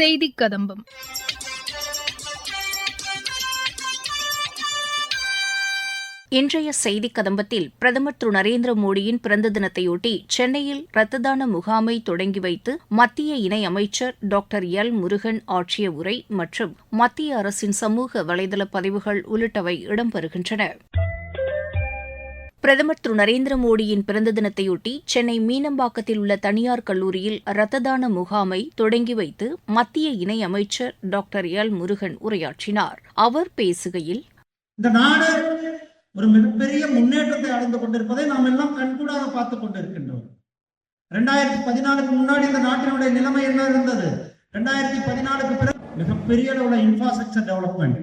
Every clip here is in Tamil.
செய்தி கதம்பம் இன்றைய செய்தி கதம்பத்தில் பிரதமர் திரு நரேந்திர மோடியின் பிறந்த தினத்தையொட்டி சென்னையில் இரத்த தான முகாமை தொடங்கி வைத்து மத்திய இணையமைச்சர் டாக்டர் எல் முருகன் ஆற்றிய உரை மற்றும் மத்திய அரசின் சமூக வலைதள பதிவுகள் உள்ளிட்டவை இடம்பெறுகின்றன. பிரதமர் திரு நரேந்திர மோடியின் பிறந்த தினத்தையொட்டி சென்னை மீனம்பாக்கத்தில் உள்ள தனியார் கல்லூரியில் ரத்த தான முகாமை தொடங்கி வைத்து மத்திய இணையமைச்சர் டாக்டர் எல் முருகன் உரையாற்றினார். அவர் பேசுகையில் இந்த நாடு ஒரு மிகப்பெரிய முன்னேற்றத்தை அடைந்து கொண்டிருப்பதை நாம் எல்லாம் கண்கூடாக பார்த்து கொண்டிருக்கின்றோம். ரெண்டாயிரத்தி பதினாலுக்கு முன்னாடி இந்த நாட்டினுடைய நிலைமை என்ன இருந்தது? ரெண்டாயிரத்தி பதினாலுக்கு பிறகு மிகப்பெரிய அளவுல infrastructure development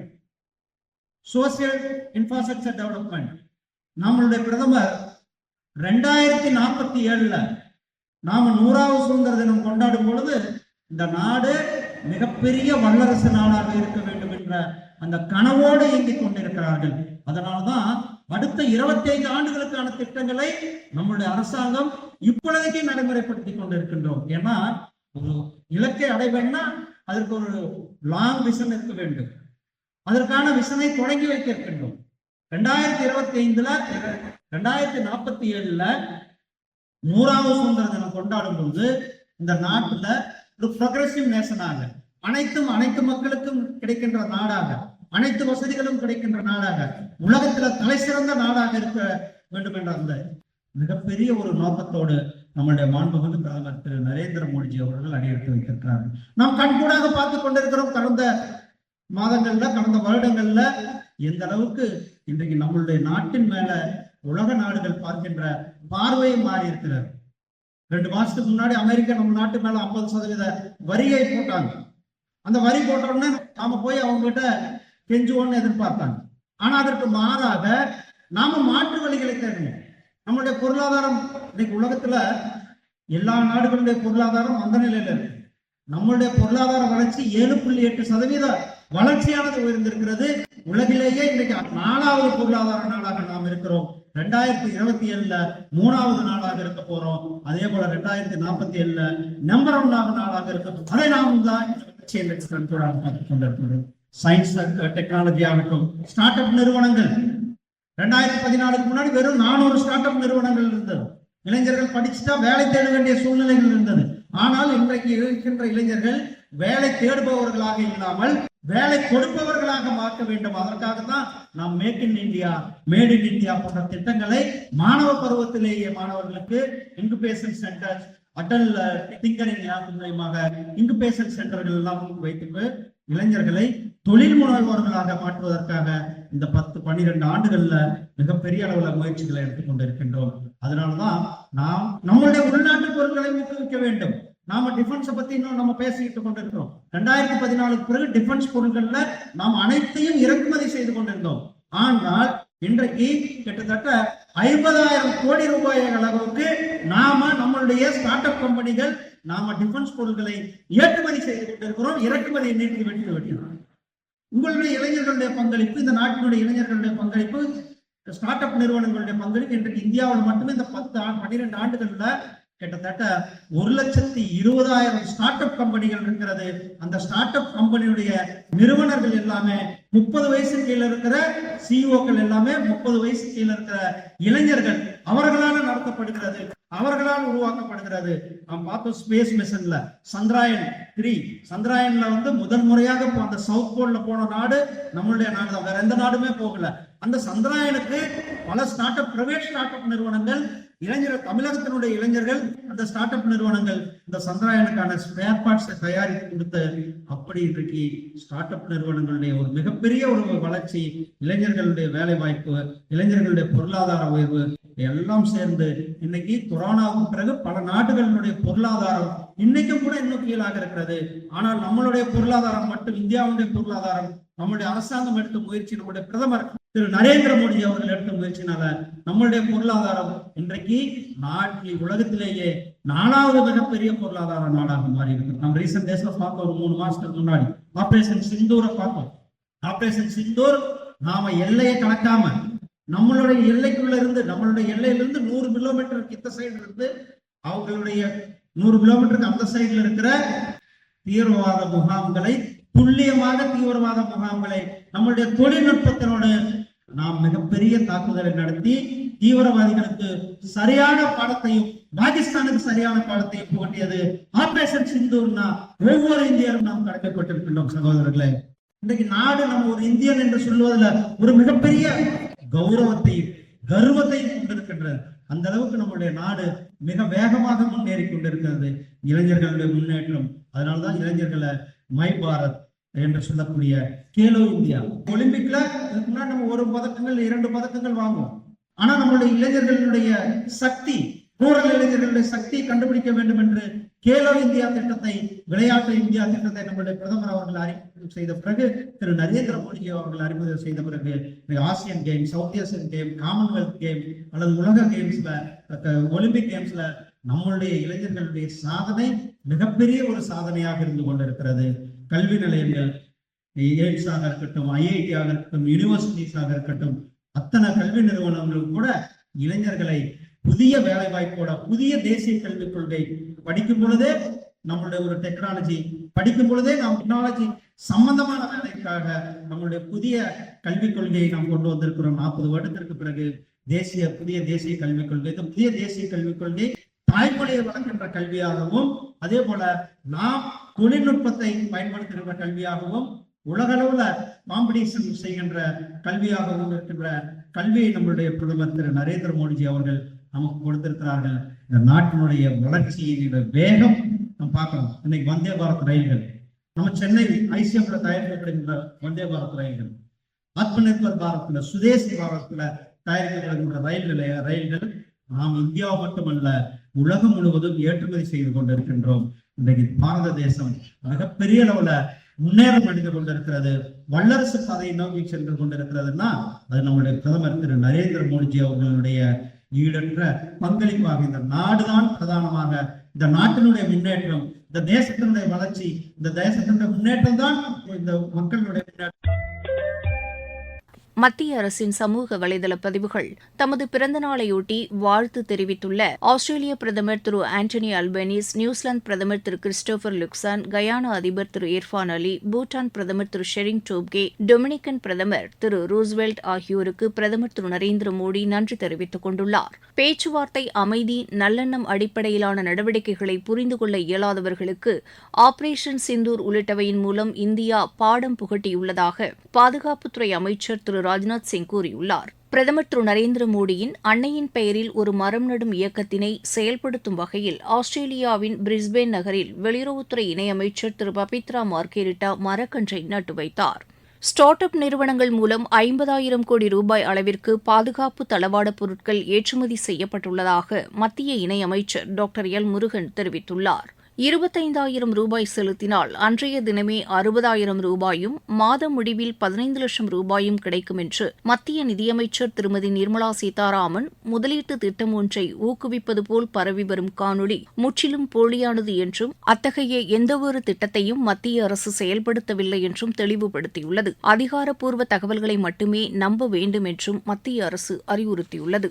social infrastructure development நம்மளுடைய பிரதமர் ரெண்டாயிரத்தி நாற்பத்தி ஏழுல நாம நூறாவது சுதந்திர தினம் கொண்டாடும் பொழுது இந்த நாடு மிகப்பெரிய வல்லரசு நாடாக இருக்க வேண்டும் என்ற அந்த கனவோடு இயங்கிக் கொண்டிருக்கிறார்கள். அதனால்தான் அடுத்த இருபத்தி ஐந்து ஆண்டுகளுக்கான திட்டங்களை நம்முடைய அரசாங்கம் இப்பொழுதைக்கு நடைமுறைப்படுத்தி கொண்டிருக்கின்றோம். ஏன்னா ஒரு இலக்கை அடைவேன்னா அதற்கு ஒரு லாங் விஷன் இருக்க வேண்டும். அதற்கான விஷனை தொடங்கி வைக்க இருக்கின்றோம் ரெண்டாயிரத்தி இருபத்தி ஐந்துல ரெண்டாயிரத்தி நாற்பத்தி ஏழுல நூறாவது சுதந்திர தினம் கொண்டாடும் போது இந்த நாட்டுல ஒரு ப்ரொக்ரெசிவ் நேஷனாக அனைத்தும் அனைத்து மக்களுக்கும் கிடைக்கின்ற நாடாக அனைத்து வசதிகளும் கிடைக்கின்ற நாடாக உலகத்துல தலை சிறந்த நாடாக இருக்க வேண்டும் என்ற அந்த மிகப்பெரிய ஒரு நோக்கத்தோடு நம்முடைய மாண்புமிகு பிரதமர் திரு நரேந்திர மோடிஜி அவர்கள் அடியெடுத்து வைத்திருக்கிறார்கள் நாம் கண்கூடாக பார்த்து கொண்டிருக்கிறோம். கடந்த மாதங்கள்ல கடந்த வருடங்கள்ல எந்த அளவுக்கு இன்றைக்கு நம்மளுடைய நாட்டின் மேல உலக நாடுகள் பார்க்கின்ற பார்வை மாறி இருக்கிறது ரெண்டு மாசத்துக்கு முன்னாடி அமெரிக்கா நம்ம நாட்டு மேல ஐம்பது சதவீத வரியை போட்டாங்க. அந்த வரி போட்ட உடனே நாம போய் அவங்க கிட்ட கெஞ்சுவோம்னு எதிர்பார்த்தாங்க. ஆனா அதற்கு மாறாக நாம மாற்று வழிகளை தேடணும் நம்மளுடைய பொருளாதாரம் இன்னைக்கு உலகத்துல எல்லா நாடுகளுடைய பொருளாதாரம் அந்த நிலையில இருக்கு. நம்மளுடைய பொருளாதார வளர்ச்சி ஏழு புள்ளி எட்டு சதவீத வளர்ச்சியானது உயர்ந்திருக்கிறது. உலகிலேயே இன்னைக்கு நாலாவது பொருளாதார நாடாக நாம் இருக்கிறோம். ரெண்டாயிரத்தி இருபத்தி ஏழுல மூணாவது நாடாக இருக்க போறோம். அதே போல ரெண்டாயிரத்தி நாற்பத்தி ஏழுல நம்பர் ஒன்னாக நாடாக இருக்க அதை நாம் தான் கொண்டிருக்கிறோம். சயின்ஸ் டெக்னாலஜி ஆகட்டும் ஸ்டார்ட் அப் நிறுவனங்கள். ரெண்டாயிரத்தி பதினாலுக்கு முன்னாடி வெறும் நானூறு ஸ்டார்ட் அப் நிறுவனங்கள் இருந்தது. இளைஞர்கள் படிச்சுட்டா வேலை தேட வேண்டிய சூழ்நிலைகள் இருந்தது. ஆனால் இன்றைக்கு இருக்கின்ற இளைஞர்கள் வேலை தேடுபவர்களாக இல்லாமல் வேலை கொடுப்பவர்களாக மாற்ற வேண்டும். அதற்காக தான் நாம் make in India made in India போன்ற திட்டங்களை மாணவ பருவத்திலேயே மாணவர்களுக்கு இன்குபேஷன் சென்டர் அட்டல் திங்கரிங் ஆப் மூலயமாக இன்குபேஷன் சென்டர்கள் எல்லாம் வைத்து இளைஞர்களை தொழில் முனைவோர்களாக மாற்றுவதற்காக இந்த பத்து பன்னிரெண்டு ஆண்டுகள்ல மிகப்பெரிய அளவுல முயற்சிகளை எடுத்துக்கொண்டிருக்கின்றோம். அதனாலதான் நாம் நம்மளுடைய உள்நாட்டு பொருட்களை ஊக்குவிக்க வேண்டும். நாம டிஃபென்ஸை பத்தி இன்னும் நம்ம பேசிக்கிட்டு கொண்டிருக்கிறோம். ரெண்டாயிரத்தி பதினாலுக்கு பிறகு டிஃபென்ஸ் பொருட்கள்ல நாம் அனைத்தையும் இறக்குமதி செய்து கொண்டிருந்தோம். ஆனால் இன்றைக்கு கிட்டத்தட்ட ஐம்பதாயிரம் கோடி ரூபாய் அளவுக்கு நாம நம்மளுடைய ஸ்டார்ட் அப் கம்பெனிகள் நாம டிஃபென்ஸ் பொருட்களை ஏற்றுமதி செய்து கொண்டிருக்கிறோம். இறக்குமதியை நீட்டி வெட்டி வெட்டினோம் உங்களுடைய இளைஞர்களுடைய பங்களிப்பு இந்த நாட்டினுடைய இளைஞர்களுடைய பங்களிப்பு ஸ்டார்ட் அப் நிறுவனங்களுடைய பங்களிப்பு இன்றைக்கு இந்தியாவில் மட்டுமே இந்த பத்து பன்னிரெண்டு ஆண்டுகள்ல கிட்டத்தட்ட ஒரு லட்சத்தி இருபதாயிரம் ஸ்டார்ட் அப் கம்பெனிகள் இருக்கிறது. அந்த ஸ்டார்ட் அப் கம்பெனியுடைய நிறுவனர்கள் எல்லாமே முப்பது வயசு கீழே இருக்கிற சிஇஓக்கள் எல்லாமே முப்பது வயசு கீழே இருக்கிற இளைஞர்கள் அவர்களால் நடத்தப்படுகிறது. அவர்களால் உருவாக்கப்படுகிறது. நாம் பார்த்தோம் ஸ்பேஸ் மிஷன்ல சந்திராயன் த்ரீ சந்திராயன்ல வந்து முதல் முறையாக அந்த சவுத் போல்ல போன நாடு நம்மளுடைய நாடு தான். வேற எந்த நாடுமே போகல. அந்த சந்திராயனுக்கு பல start up private start up நிறுவனங்கள் இளைஞர் தமிழகத்தினுடைய இளைஞர்கள் அந்த ஸ்டார்ட் அப் நிறுவனங்கள் இந்த சந்திராயனுக்கான ஸ்பேர் பார்ட்ஸை தயாரித்து கொடுத்த அப்படி இன்றைக்கு ஸ்டார்ட் அப் நிறுவனங்களுடைய ஒரு மிகப்பெரிய ஒரு வளர்ச்சி இளைஞர்களுடைய வேலை வாய்ப்பு இளைஞர்களுடைய பொருளாதார உயர்வு எல்லாம் சேர்ந்து இன்னைக்கு கொரோனாவுக்கு பிறகு பல நாடுகளினுடைய பொருளாதாரம் இன்னைக்கும் கூட இன்னும் கீழாக இருக்கிறது. ஆனால் நம்மளுடைய பொருளாதாரம் மட்டும் இந்தியாவுடைய பொருளாதாரம் நம்முடைய அரசாங்கம் எடுத்த முயற்சி நம்முடைய பிரதமர் திரு நரேந்திர மோடி அவர்கள் எடுத்த முயற்சினால நம்மளுடைய பொருளாதாரம் இன்றைக்கு நாட்டில் உலகத்திலேயே நாலாவது மிகப்பெரிய பொருளாதார நாடாக மாறி இருக்கு நம்ம ரீசன்ட் டேஸ்ல பார்த்தோம் ஒரு மூணு மாசத்துக்கு முன்னாடி ஆபரேஷன் சிந்தூரை பார்த்தோம். ஆபரேஷன் சிந்தூர் நாம எல்லையை கலக்காம நம்மளுடைய எல்லைக்குள்ள இருந்து நம்மளுடைய எல்லையிலிருந்து நூறு கிலோமீட்டர் கித்த சைடு இருந்து அவங்களுடைய நூறு கிலோமீட்டருக்கு அந்த சைடுல இருக்கிற தீவிரவாத முகாம்களை துல்லியமாக தீவிரவாத முகாம்களை நம்மளுடைய தொழில்நுட்பத்தினோட மிகப்பெரிய தாக்குதலை நடத்தி தீவிரவாதிகளுக்கு சரியான பாடத்தையும் பாகிஸ்தானுக்கு சரியான பாடத்தையும் புகட்டியது ஆபரேஷன் சிந்தூர்னா ஒவ்வொரு இந்தியரும் நாம் கடமைப்பட்டிருக்கின்றோம் சகோதரர்களே. இன்றைக்கு நாடு நம்ம ஒரு இந்தியன் என்று சொல்வதில் ஒரு மிகப்பெரிய கௌரவத்தையும் கர்வத்தையும் கொண்டிருக்கின்றது. அந்த அளவுக்கு நம்முடைய நாடு மிக வேகமாக முன்னேறி கொண்டிருக்கிறது. இளைஞர்களுடைய முன்னேற்றம். அதனாலதான் இளைஞர்களை மை பாரத் என்று சொல்லக்கூடிய கேலோ இந்தியா. ஒலிம்பிக்ல முன்னாடி நம்ம ஒரு பதக்கங்கள் இரண்டு பதக்கங்கள் வாங்குவோம். ஆனா நம்மளுடைய இளைஞர்களுடைய சக்தி ரூரல் இளைஞர்களுடைய சக்தியை கண்டுபிடிக்க வேண்டும் என்று கேலோ இந்தியா திட்டத்தை விளையாட்டு இந்தியா திட்டத்தை நம்மளுடைய பிரதமர் அவர்கள் அறிமுகம் செய்த பிறகு திரு நரேந்திர மோடி அவர்கள் அறிமுகம் செய்த பிறகு Asian game south Asian game commonwealth game அல்லது உலக கேம்ஸ்ல ஒலிம்பிக் கேம்ஸ்ல நம்மளுடைய இளைஞர்களுடைய சாதனை மிகப்பெரிய ஒரு சாதனையாக இருந்து கொண்டிருக்கிறது. கல்வி நிலையங்கள் எய்ம்ஸாக இருக்கட்டும் ஐஐடியாக இருக்கட்டும் யூனிவர்சிட்டிஸாக இருக்கட்டும் அத்தனை கல்வி நிறுவனங்களும் கூட இளைஞர்களை புதிய வேலை வாய்ப்போட புதிய தேசிய கல்விக் கொள்கை படிக்கும் பொழுதே நம்மளுடைய ஒரு டெக்னாலஜி படிக்கும் பொழுதே நாம் டெக்னாலஜி சம்பந்தமான வேலைக்காக நம்மளுடைய புதிய கல்விக் கொள்கையை நாம் கொண்டு வந்திருக்கிறோம். நாற்பது வருடத்திற்கு பிறகு தேசிய புதிய தேசிய கல்விக் கொள்கை இந்த புதிய தேசிய கல்விக் கொள்கை தாய்மொழியை வழங்குகின்ற கல்வியாகவும் அதே போல நாம் தொழில்நுட்பத்தை பயன்படுத்துகின்ற கல்வியாகவும் உலகளவுல காம்படிஷன் செய்கின்ற கல்வியாகவும் இருக்கின்ற கல்வியை நம்மளுடைய பிரதமர் திரு நரேந்திர மோடிஜி அவர்கள் நமக்கு கொடுத்திருக்கிறார்கள். இந்த நாட்டினுடைய வளர்ச்சியினுடைய வேகம் நம்ம பார்க்கணும். இன்னைக்கு வந்தே பாரத் ரயில்கள். நம்ம சென்னை ஐசிஎம்ல தயாரிக்கப்படுகின்ற வந்தே பாரத் ரயில்கள். ஆத்ம நிர்பர் பாரத்ல சுதேசி பாரத்ல தயாரிக்கப்படுகின்ற ரயில் நிலைய ரயில்கள் நாம் இந்தியா மட்டுமல்ல உலகம் முழுவதும் ஏற்றுமதி செய்து கொண்டிருக்கின்றோம். இன்றைக்கு பாரத தேசம் மிகப்பெரிய அளவுல முன்னேற்றம் அடைந்து கொண்டிருக்கிறது. வல்லரசு பாதையை நோக்கி சென்று கொண்டிருக்கிறதுன்னா அது நம்முடைய பிரதமர் திரு. நரேந்திர மோடிஜி அவர்களுடைய ஈடற்ற பங்களிப்பாக இந்த நாடுதான் பிரதானமாக. இந்த நாட்டினுடைய முன்னேற்றம் இந்த தேசத்தினுடைய வளர்ச்சி இந்த தேசத்தினுடைய முன்னேற்றம் தான் இந்த மக்களுடைய முன்னேற்றம். மத்திய அரசின் சமூக வலைதள பதிவுகள் தமது பிறந்த நாளையொட்டி வாழ்த்து தெரிவித்துள்ள ஆஸ்திரேலிய பிரதமர் திரு ஆண்டனி அல்பனீஸ் நியூசிலாந்து பிரதமர் திரு கிறிஸ்டோபர் லுக்சான் கயானா அதிபர் திரு இர்ஃபான் அலி பூட்டான் பிரதமர் திரு ஷெரிங் டோப்கே டொமினிக்கன் பிரதமர் திரு ரூஸ்வெல்ட் ஆகியோருக்கு பிரதமர் திரு நரேந்திர மோடி நன்றி தெரிவித்துக் கொண்டுள்ளார். பேச்சுவார்த்தை அமைதி நல்லெண்ணம் அடிப்படையிலான நடவடிக்கைகளை புரிந்து கொள்ள இயலாதவர்களுக்கு ஆபரேஷன் சிந்தூர் உள்ளிட்டவையின் மூலம் இந்தியா பாடம் புகட்டியுள்ளதாக பாதுகாப்புத்துறை அமைச்சர் திரு ராஜ்நாத் சிங் கூறியுள்ளார். பிரதமர் திரு நரேந்திர மோடியின் அன்னையின் பெயரில் ஒரு மரம் நடும் இயக்கத்தினை செயல்படுத்தும் வகையில் ஆஸ்திரேலியாவின் பிரிஸ்பேன் நகரில் வெளியுறவுத்துறை இணையமைச்சர் திரு பபித்ரா மார்கெரிட்டா மரக்கன்றை நட்டு வைத்தார். ஸ்டார்ட் அப் நிறுவனங்கள் மூலம் ஐம்பதாயிரம் கோடி ரூபாய் அளவிற்கு பாதுகாப்பு தளவாட பொருட்கள் ஏற்றுமதி செய்யப்பட்டுள்ளதாக மத்திய இணையமைச்சர் டாக்டர் எல் முருகன் தெரிவித்துள்ளார். இருபத்தைந்தாயிரம் ரூபாய் செலுத்தினால் அன்றைய தினமே அறுபதாயிரம் ரூபாயும் மாத முடிவில் பதினைந்து லட்சம் ரூபாயும் கிடைக்கும் என்று மத்திய நிதியமைச்சர் திருமதி நிர்மலா சீதாராமன் முதலீட்டு திட்டம் ஒன்றை ஊக்குவிப்பது போல் பரவி வரும் காணொலி முற்றிலும் போலியானது என்றும் அத்தகைய எந்தவொரு திட்டத்தையும் மத்திய அரசு செயல்படுத்தவில்லை என்றும் தெளிவுபடுத்தியுள்ளது. அதிகாரப்பூர்வ தகவல்களை மட்டுமே நம்ப வேண்டும் என்றும் மத்திய அரசு அறிவுறுத்தியுள்ளது.